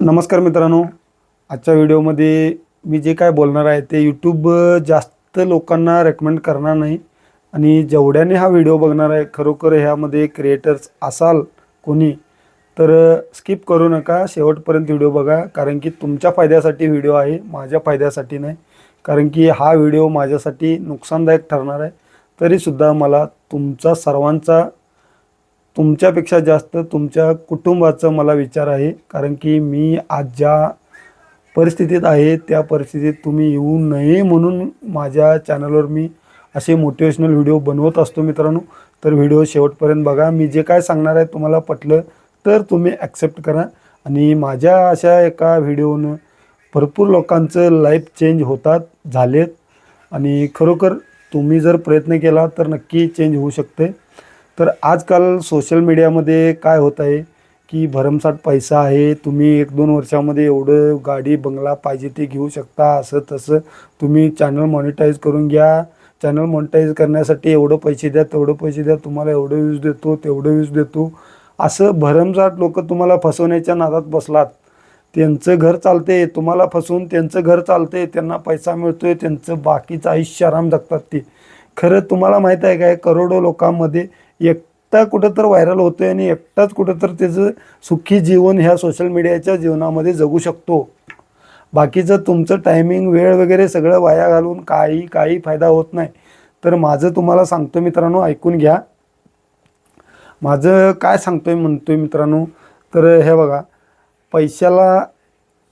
नमस्कार मित्रांनो. आजच्या व्हिडिओमध्ये मी जे काय बोलणार आहे ते यूट्यूब जास्त लोकांना रेकमेंड करणार नाही. आणि जेवढ्याने हा व्हिडिओ बघणार आहे खरोखर ह्यामध्ये क्रिएटर्स असाल कोणी तर स्किप करू नका. शेवटपर्यंत व्हिडिओ बघा. कारण की तुमच्या फायद्यासाठी व्हिडिओ आहे माझ्या फायद्यासाठी नाही. कारण की हा व्हिडिओ माझ्यासाठी नुकसानदायक ठरणार आहे. तरीसुद्धा मला तुमचा सर्वांचा तुमच्यापेक्षा जास्त तुमच्या कुटुंबाचा मला विचार आहे. कारण की मी आज ज्या परिस्थितीत आहे त्या परिस्थितीत तुम्ही येऊ नये म्हणून माझ्या चॅनलवर मी असे मोटिवेशनल व्हिडिओ बनवत असतो मित्रांनो. तर व्हिडिओ शेवटपर्यंत बघा. मी जे काय सांगणार आहे तुम्हाला पटलं तर तुम्ही ॲक्सेप्ट करा. आणि माझ्या अशा एका व्हिडिओनं भरपूर लोकांचं लाईफ चेंज होतात झालेत. आणि खरोखर तुम्ही जर प्रयत्न केला तर नक्की चेंज होऊ शकते. तर आजकाल सोशल मीडियामध्ये काय होत आहे की भरमसाठ पैसा आहे तुम्ही एक दोन वर्षामध्ये एवढं गाडी बंगला पाहिजे ते घेऊ शकता असं तसं. तुम्ही चॅनल मॉनिटाईज करून घ्या. चॅनल मॉनिटाईज करण्यासाठी एवढं पैसे द्या तेवढं पैसे द्या तुम्हाला एवढं व्ह्यूज देतो तेवढं व्ह्यूज देतो. असं भरमसाठ लोक तुम्हाला फसवण्याच्या नादात बसलात. त्यांचं घर चालते तुम्हाला फसवून त्यांचं घर चालते त्यांना पैसा मिळतोय त्यांचं बाकीचं आयुष्य आराम जगतात ते. खरं तुम्हाला माहीत आहे काय? करोडो लोकांमध्ये एकटा कुठं तर व्हायरल होतोय आणि एकटाच कुठं तर त्याचं सुखी जीवन ह्या सोशल मीडियाच्या जीवनामध्ये जगू शकतो. बाकीचं तुमचं टायमिंग वेळ वगैरे सगळं वाया घालून काही काही फायदा होत नाही. तर माझं तुम्हाला सांगतो मित्रांनो ऐकून घ्या. माझं काय सांगतोय म्हणतोय मित्रांनो तर हे बघा पैशाला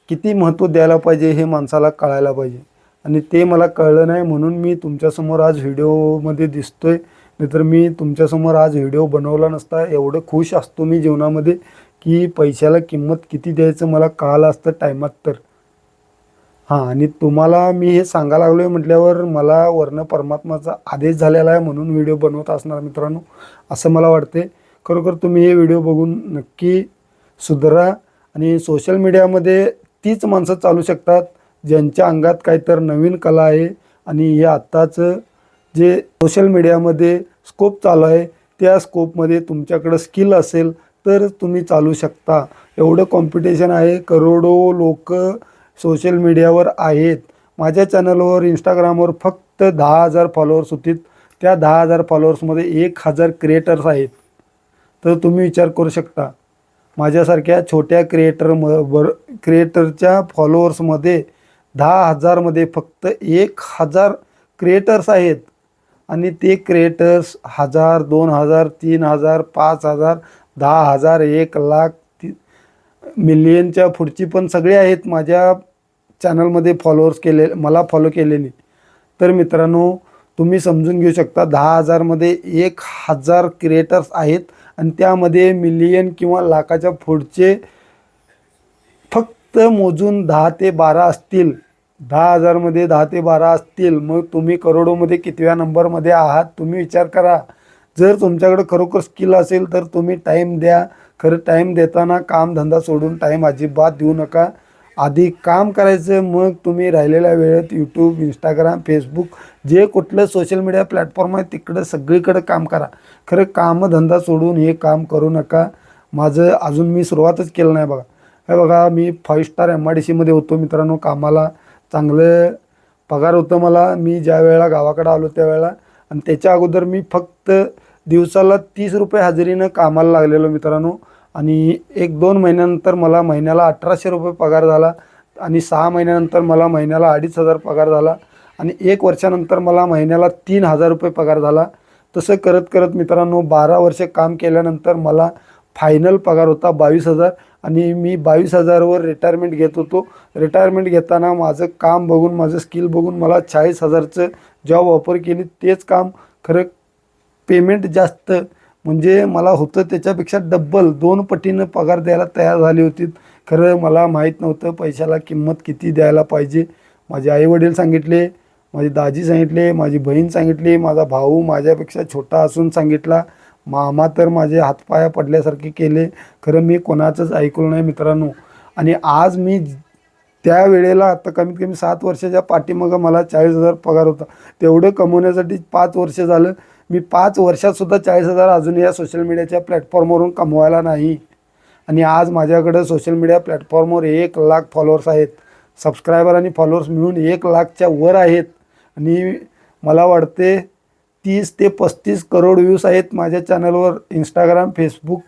किती महत्त्व द्यायला पाहिजे हे माणसाला कळायला पाहिजे. आणि ते मला कळलं नाही म्हणून मी तुमच्यासमोर आज व्हिडिओमध्ये दिसतोय. नाहीतर मी तुमच्यासमोर आज व्हिडिओ बनवला नसता एवढं खुश असतो मी जीवनामध्ये की पैशाला किंमत किती द्यायचं मला कळालं असतं टायमात तर. हां आणि तुम्हाला मी हे सांगायला लागलो आहे म्हटल्यावर मला वर्ण परमात्माचा आदेश झालेला आहे म्हणून व्हिडिओ बनवत असणार मित्रांनो असं मला वाटते खरोखर तुम्ही हे व्हिडिओ बघून नक्की सुधरा आणि सोशल मीडियामध्ये तीच माणसं चालू शकतात ज्यांच्या अंगात काहीतर नवीन कला आहे आणि हे आत्ताचं जे सोशल मीडियामध्ये स्कोप चालू आहे. त्या स्कोपमध्ये तुमच्याकडं स्किल असेल तर तुम्ही चालू शकता. एवढं कॉम्पिटिशन आहे. करोडो लोक सोशल मीडियावर आहेत. माझ्या चॅनलवर इंस्टाग्रामवर फक्त दहा हजार फॉलोअर्स होतील त्या दहा हजार फॉलोअर्समध्ये एक हजार क्रिएटर्स आहेत. तर तुम्ही विचार करू शकता. माझ्यासारख्या छोट्या क्रिएटर म बर क्रिएटरच्या फॉलोअर्समध्ये दहा हजारमध्ये फक्त एक हजार क्रिएटर्स आहेत. आणि ते क्रिएटर्स हजार दोन हजार तीन हजार पाच हजार दहा हजार एक लाख ती मिलियनच्या पुढची पण सगळे आहेत माझ्या चॅनलमध्ये फॉलोअर्स केले मला फॉलो केलेली. तर मित्रांनो तुम्ही समजून घेऊ शकता दहा हजारमध्ये एक हजार क्रिएटर्स आहेत आणि त्यामध्ये मिलियन किंवा लाखाच्या पुढचे फक्त मोजून दहा ते बारा असतील. दहा हजारमध्ये दहा ते बारा असतील मग तुम्ही करोडोमध्ये कितव्या नंबरमध्ये आहात तुम्ही विचार करा. जर तुमच्याकडे खरोखर स्किल असेल तर तुम्ही टाईम द्या. खरं टाईम देताना कामधंदा सोडून टाईम अजिबात देऊ नका. आधी काम करायचं मग तुम्ही राहिलेल्या वेळेत यूट्यूब इंस्टाग्राम फेसबुक जे कुठलं सोशल मीडिया प्लॅटफॉर्म आहे तिकडं सगळीकडं काम करा. खरं कामधंदा सोडून हे काम करू नका. माझं अजून मी सुरुवातच केलं नाही बघा. हे बघा मी five star M I D सीमध्ये होतो मित्रांनो कामाला. चांगलं पगार होतं मला. मी ज्या वेळेला गावाकडं आलो त्यावेळेला आणि त्याच्या अगोदर मी फक्त दिवसाला तीस रुपये हजेरीनं कामाला लागलेलो मित्रांनो. आणि एक दोन महिन्यानंतर मला महिन्याला अठराशे रुपये पगार झाला. आणि सहा महिन्यानंतर मला महिन्याला अडीच हजार पगार झाला. आणि एक वर्षानंतर मला महिन्याला तीन हजार रुपये पगार झाला. तसं करत करत मित्रांनो बारा वर्ष काम केल्यानंतर मला फायनल पगार होता बावीस हजार. आणि मी बावीस हजारवर रिटायरमेंट घेत होतो. रिटायरमेंट घेताना माझं काम बघून माझं स्किल बघून मला चाळीस हजारचं जॉब ऑफर केली. तेच काम खरं पेमेंट जास्त. म्हणजे मला होतं त्याच्यापेक्षा डब्बल दोन पटीनं पगार द्यायला तयार झाली होती. खरं मला माहीत नव्हतं पैशाला किंमत किती द्यायला पाहिजे. माझे आईवडील सांगितले माझी दाजी सांगितले माझी बहीण सांगितली माझा भाऊ माझ्यापेक्षा छोटा असून सांगितला. मामा तर माझे हातपाया पडल्यासारखे केले. खरं मी कोणाचंच ऐकलं नाही मित्रांनो. आणि आज मी त्या वेळेला आता कमीत कमी सात वर्षाच्या पाठीमागं मला चाळीस हजार पगार होता. तेवढं कमवण्यासाठी पाच वर्ष झालं. मी पाच वर्षातसुद्धा चाळीस हजार अजून या सोशल मीडियाच्या प्लॅटफॉर्मवरून कमवायला नाही. आणि आज माझ्याकडं सोशल मीडिया प्लॅटफॉर्मवर एक लाख फॉलोअर्स आहेत. सबस्क्रायबर आणि फॉलोअर्स मिळून एक लाखच्या वर आहेत. आणि मला वाटते तीस ते पस्तीस करोड व्ह्यूज आहेत माझ्या चॅनलवर इंस्टाग्राम फेसबुक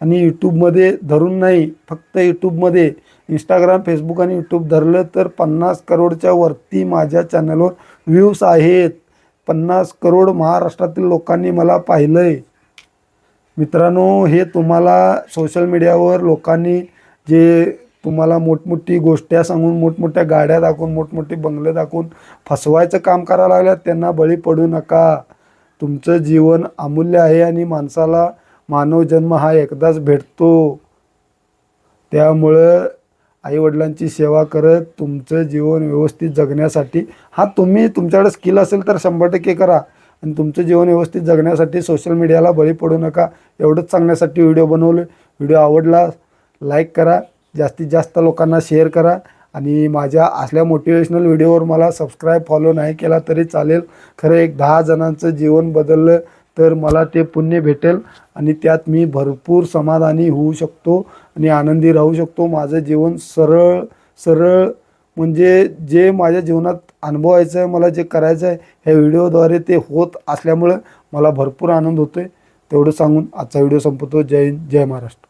आणि यूट्यूबमध्ये धरून नाही फक्त यूट्यूबमध्ये इंस्टाग्राम फेसबुक आणि यूट्यूब धरलं तर पन्नास करोडच्या वरती माझ्या चॅनलवर व्ह्यूज आहेत. पन्नास करोड महाराष्ट्रातील लोकांनी मला पाहिलं आहे मित्रांनो हे तुम्हाला सोशल मीडियावर लोकांनी जे तुम्हाला मोठमोठी गोष्ट्या सांगून मोठमोठ्या गाड्या दाखवून मोठमोठे बंगले दाखवून फसवायचं काम करायला लागल्यात त्यांना बळी पडू नका. तुमचं जीवन अमूल्य आहे आणि माणसाला मानव जन्म हा एकदाच भेटतो. त्यामुळं आईवडिलांची सेवा करत तुमचं जीवन व्यवस्थित जगण्यासाठी हा तुम्ही तुमच्याकडे स्किल असेल तर शंभर टक्के करा. आणि तुमचं जीवन व्यवस्थित जगण्यासाठी सोशल मीडियाला बळी पडू नका. एवढंच सांगण्यासाठी व्हिडिओ बनवले व्हिडिओ आवडला लाईक करा. जास्तीत जास्त लोकांना शेअर करा. आणि माझ्या असल्या मोटिवेशनल व्हिडिओवर मला सबस्क्राईब फॉलो नाही केला तरी चालेल. खरं एक दहा जणांचं जीवन बदललं तर मला ते पुण्य भेटेल आणि त्यात मी भरपूर समाधानी होऊ शकतो आणि आनंदी राहू शकतो. माझं जीवन सरळ सरळ म्हणजे जे माझ्या जीवनात अनुभवायचं आहे मला जे करायचं आहे ह्या व्हिडिओद्वारे ते होत असल्यामुळं मला भरपूर आनंद होतो आहे तेवढं सांगून आजचा व्हिडिओ संपवतो. जय हिंद जय महाराष्ट्र.